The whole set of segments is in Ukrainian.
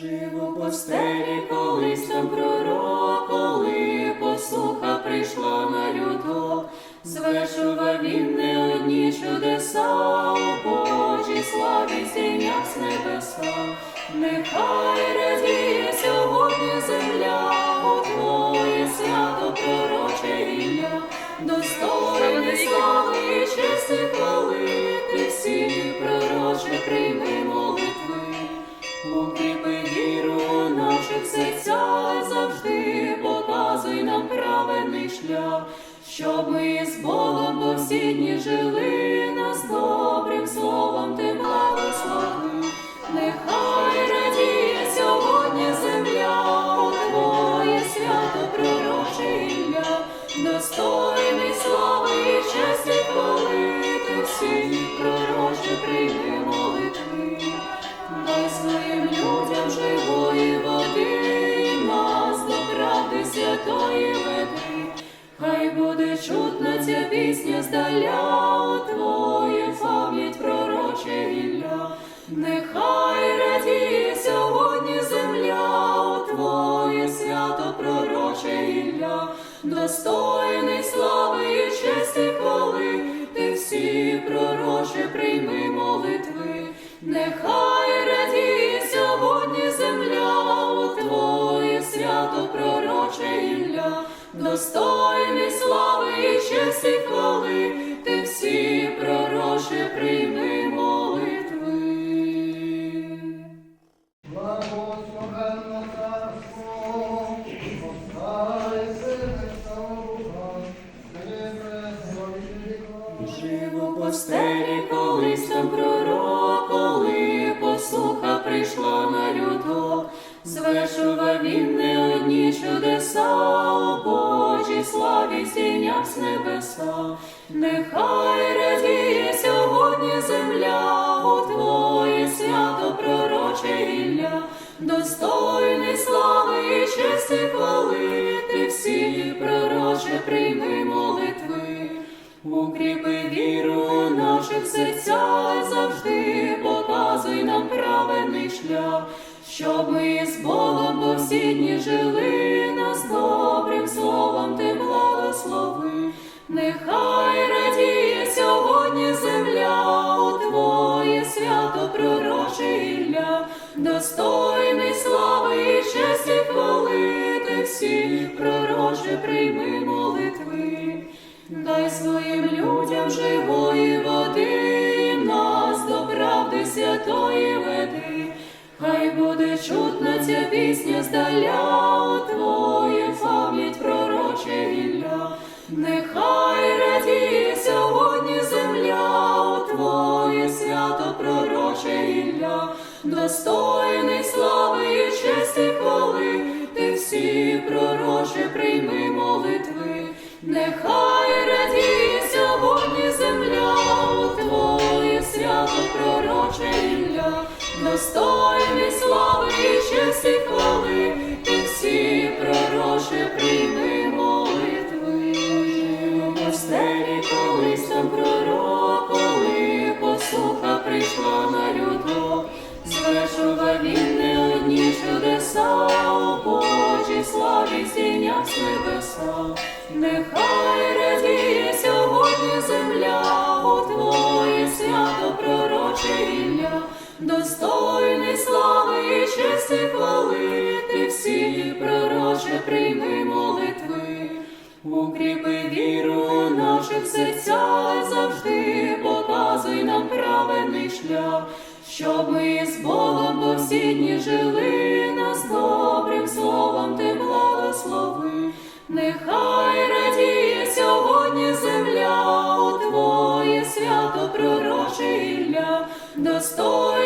Жив у постелі колись там пророк, коли послуха прийшла на людок, звершував він не одні чудеса, у Божій славі зійняв з небеса. Нехай радіє сьогодні земля, у Твоє свято пророче ім'я, достойний слави і честі хвалити всі пророче прийми. Укріпи віру у наших серцях, завжди показуй нам правильний шлях, щоб ми з Богом по всі дні жили, чутна ця пісня здаля, у Твою пам'ять пророче гілля. Нехай радіє сьогодні земля, у Твоє свято пророче гілля, достойний слави і честі хвали, ти всі пророче прийми молитви. Нехай радіє сьогодні земля, у Твоє свято пророче ілля, достойний слави і коли ти всі пророче прийми звершував він не одні чудеса, у Божій славі зійняв з небеса. Нехай радіє сьогодні земля, у Твоє свято пророче ілля, достойний слави і честі хвалити всі пророче прийми молитви. Укріпи віру у наших серцях, шлях, щоб ми з Богом по жили, нас добрим словом ти благослови. Нехай радіє сьогодні земля, у Твоє свято пророче буде чутна ця пісня здаля, у Твою пам'ять пророче гілля. Нехай радіє сьогодні земля, у Твоє свято пророче гілля, достойний слави і честі хвали, ти всі пророче прийми молитви. Нехай радіє достойний слави і честі хвали, ти всі пророче прийми молитви. У колись там пророк, коли послуха прийшла на людок, звершував він не одні чудеса, у Божій славі зійняв з небеса. Нехай радіє сьогодні земля, у Твоє свято пророче ілля, достойний слави честі хвалити всі пророче прийми молитви. Укріпи віру у наших серцях, завжди показуй нам правильний шлях, щоб ми з Богом по всі дні жили, нас добрим словом ти благослови. Нехай радіє сьогодні земля, у Твоє свято пророче ілля, достойний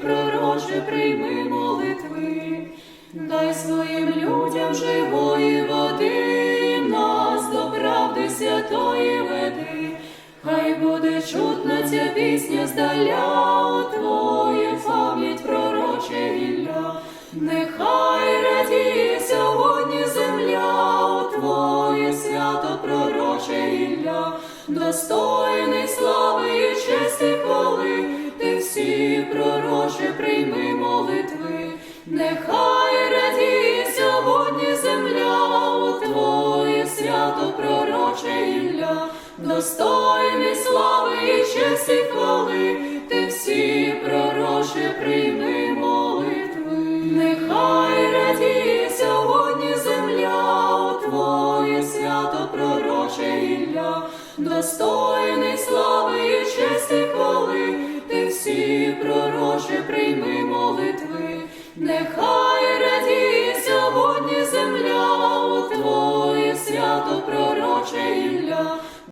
пророче прийми молитви. Дай своїм людям живої води, нас до правди святої веди. Хай буде чутна ця пісня здаля, у Твою пам'ять пророче гілля. Нехай радіє сьогодні земля, у Твоє свято пророче ілля, достойний слави і честі хвали, ти всі молитви, нехай радіє сьогодні земля, у Твоє свято пророче Ілля, достойний слави і честі хвали, ти всі пророче прийми молитви, нехай радіє сьогодні земля, у Твоє свято пророче Ілля, достойний слави і честі хвали, ти всі пророче нехай